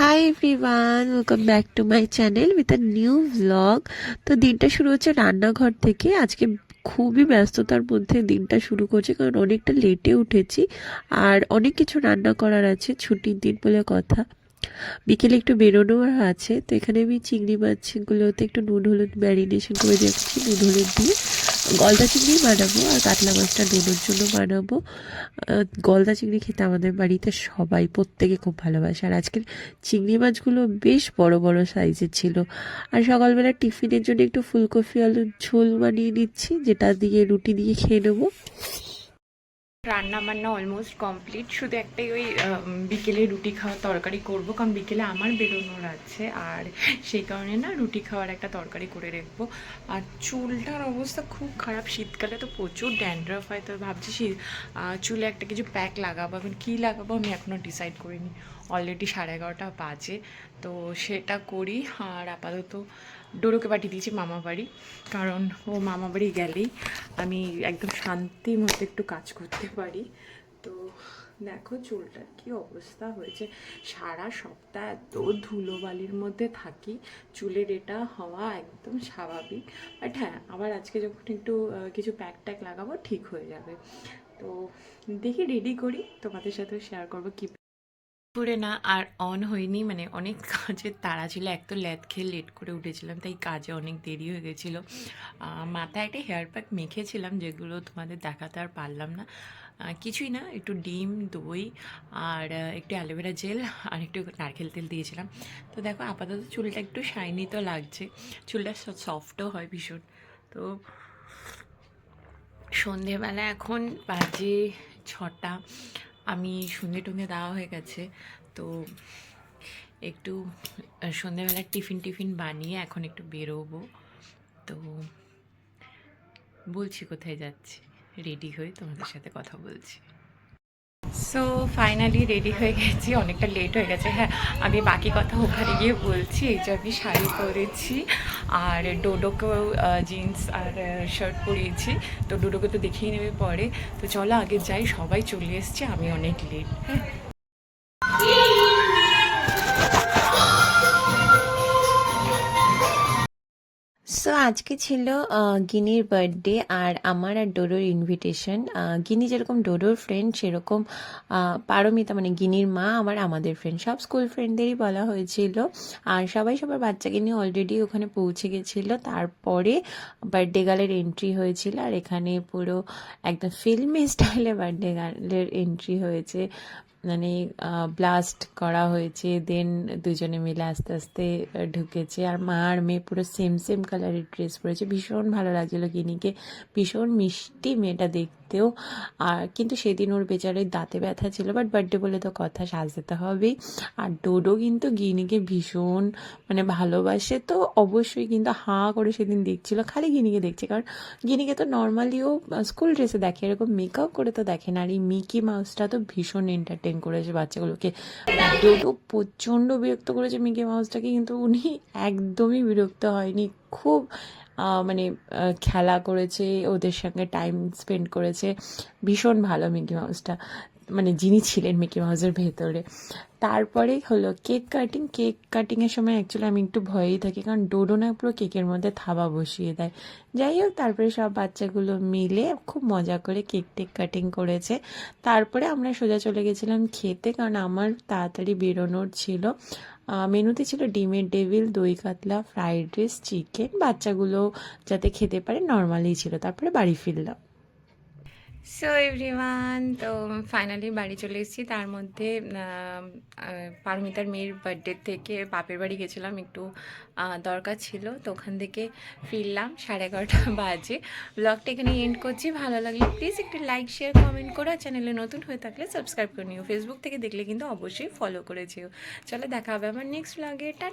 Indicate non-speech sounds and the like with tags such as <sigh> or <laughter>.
Hi everyone welcome back to my channel with a new vlog তো দিনটা শুরু হচ্ছে রান্নাঘর থেকে। আজকে খুবই ব্যস্ততার মধ্যে দিনটা শুরু করছে, কারণ অনেকটা লেটে উঠেছি আর অনেক কিছু রান্না করার আছে, ছুটির দিন বলে কথা। বিকেলে একটু বেরোনোর আছে, তো এখানে আমি চিংড়ি মাছগুলোতে একটু নুন, হলুদ ম্যারিনেশন করে রাখছি নুন, হলুদ দিয়ে। গলদা চিংড়ি বানাবো আর কাতলা মাছটা ডোনোর জন্য বানাবো। গলদা চিংড়ি খেতে আমাদের বাড়িতে সবাই প্রত্যেকে খুব ভালোবাসে। আর আজকের চিংড়ি মাছগুলো বেশ বড় বড় সাইজের ছিল। আর সকালবেলা টিফিনের জন্য একটু ফুলকপি, আলুর ঝোল বানিয়ে নিচ্ছি, যেটা দিয়ে রুটি দিয়ে খেয়ে নেব। রান্না বান্না অলমোস্ট কমপ্লিট শুধু একটাই ওই বিকেলে রুটি খাওয়ার তরকারি করব, কারণ বিকেলে আমার বেরোনোর আছে। আর সেই কারণে না রুটি খাওয়ার একটা তরকারি করে রাখব। আর চুলটার অবস্থা খুব খারাপ। শীতকালে তো প্রচুর ড্যান্ড্রফ হয়, তো ভাবছি চুলে একটা কিছু প্যাক লাগাবো। এখন কী লাগাবো আমি এখনও ডিসাইড করিনি। অলরেডি সাড়ে এগারোটা বাজে, তো সেটা করি। আর আপাতত ডোরোকে পাঠিয়ে দিয়েছি মামা বাড়ি, কারণ ও মামা বাড়ি গেলেই আমি একদম শান্তি মতো একটু কাজ করতে পারি। তো দেখো চুলটার কি অবস্থা হয়েছে। সারা সপ্তাহ এত ধুলোবালির মধ্যে থাকি, চুলের এটা হওয়া একদম স্বাভাবিক। বাট হ্যাঁ আবার আজকে যখন একটু কিছু প্যাক ট্যাক লাগাবো, ঠিক হয়ে যাবে। তো দেখি রেডি করি, তোমাদের সাথেও শেয়ার করব কি পুরে না, আর অন হয়নি। মানে অনেক কাজের তাড়া ছিল। এক তো ল্যাদ খেয়ে লেট করে উঠেছিলাম, তাই কাজে অনেক দেরি হয়ে গেছিল। মাথায় একটা হেয়ার প্যাক মেখেছিলাম, যেগুলো তোমাদের দেখাতে আর পারলাম না। কিছুই না, একটু ডিম, দই, আর একটু অ্যালোভেরা জেল, আর একটু নারকেল তেল দিয়েছিলাম। তো দেখো, আপাতত চুলটা একটু শাইনি তো লাগছে। চুলটা সফটও হয় ভীষণ। তো সন্ধেবেলা এখন বাজে ছটা। আমি সন্ধে টন্ধে দেওয়া হয়ে গেছে। তো একটু সন্ধেবেলা টিফিন টিফিন বানিয়ে এখন একটু বেরোবো। তো বলছি কোথায় যাচ্ছি? রেডি হয়ে তোমাদের সাথে কথা বলছি। সো ফাইনালি রেডি হয়ে গেছি, অনেকটা লেট হয়ে গেছে। হ্যাঁ আমি বাকি কথা ওখানে গিয়ে বলছি, এই যে আমি শাড়ি পরেছি, আর ডোডোকেও জিন্স আর শার্ট পরিয়েছি। তো ডোডোকে তো দেখিয়ে নেবে পরে। তো চলো আগে যাই, সবাই চলে এসছে, আমি অনেক লেট হ্যাঁ। সো আজকে ছিল গিনির বার্থডে আর আমার আর ডোডোর ইনভিটেশন গিনি যেরকম ডোডোর ফ্রেন্ড সেরকম পারমিতা মানে গিনির মা আমার আমাদের ফ্রেন্ড সব স্কুল ফ্রেন্ডদেরই বলা হয়েছিল। আর সবাই সবার বাচ্চাকে নিয়ে অলরেডি ওখানে পৌঁছে গেছিল। তারপরে বার্থডে গার্লের এন্ট্রি হয়েছিল আর এখানে পুরো একদম ফিল্মি স্টাইলে বার্থডে গার্লের এন্ট্রি হয়েছে। মানে ব্লাস্ট করা হয়েছে দেন দুজনে মিলে আস্তে আস্তে ঢুকেছে। আর মা আর মেয়ে পুরো সেম সেম কালারের ড্রেস পরেছে। ভীষণ ভালো লাগছিল গিনিকে। ভীষণ মিষ্টি মেয়েটা দেখতেও। আর কিন্তু সেদিন ওর বেচারের দাঁতে ব্যথা ছিল বাট বার্থডে বলে তো কথা, সাজাতে হবেই আর ডোডো কিন্তু গিনিকে ভীষণ মানে ভালোবাসে। তো অবশ্যই কিন্তু হাঁ করে সেদিন দেখছিল। খালি গিনিকে দেখছে, কারণ গিনিকে তো নর্মালিও স্কুল ড্রেসে দেখে, এরকম মেকআপ করে তো দেখে না। আর এই মিকি মাউসটা তো ভীষণ এন্টারটেন করেছে, বাচ্চাগুলোকে। ডোডো প্রচণ্ড বিরক্ত করেছে মিকি মাউসটাকে কিন্তু উনি একদমই বিরক্ত হয়নি। খুব মানে খেলা করেছে, ওদের সঙ্গে টাইম স্পেন্ড করেছে। ভীষণ ভালো মিকি মাউসটা মানে যিনি ছিলেন মিকি মাউসের ভেতরে। তারপরে হলো কেক কাটিং। কেক কাটিংয়ের সময় অ্যাকচুয়ালি আমি একটু ভয়েই থাকি, কারণ ডোডো না পুরো কেকের মধ্যে থাবা বসিয়ে দেয়। যাই হোক, তারপরে সব বাচ্চাগুলো মিলে খুব মজা করে কেক টেক কাটিং করেছে। তারপরে আমরা সোজা চলে গেছিলাম খেতে, কারণ আমার তাড়াতাড়ি বেরোনোর ছিল। মেনুতে ছিল ডিমের ডেভিল, দই কাতলা, ফ্রাইড রাইস, চিকেন। বাচ্চাগুলো যাতে খেতে পারে নর্মালি ছিল। তারপরে বাড়ি ফিরলাম। সো এভরিওয়ান তো ফাইনালি বাড়ি চলে এসেছি। তার মধ্যে পারমিতার মেয়ের বার্থডে থেকে বাপের বাড়ি গেছিলাম। একটু দরকার ছিল, তো ওখান থেকে ফিরলাম। সাড়ে এগারোটা <laughs> বাজে। ব্লগটা এখানে এন্ড করছি। ভালো লাগলে প্লিজ একটু লাইক শেয়ার কমেন্ট করো। চ্যানেলে নতুন হয়ে থাকলে সাবস্ক্রাইব করে নিও। ফেসবুক থেকে দেখলে কিন্তু অবশ্যই ফলো করেছিও চলো, দেখা হবে আমার নেক্সট ব্লগে টাটা!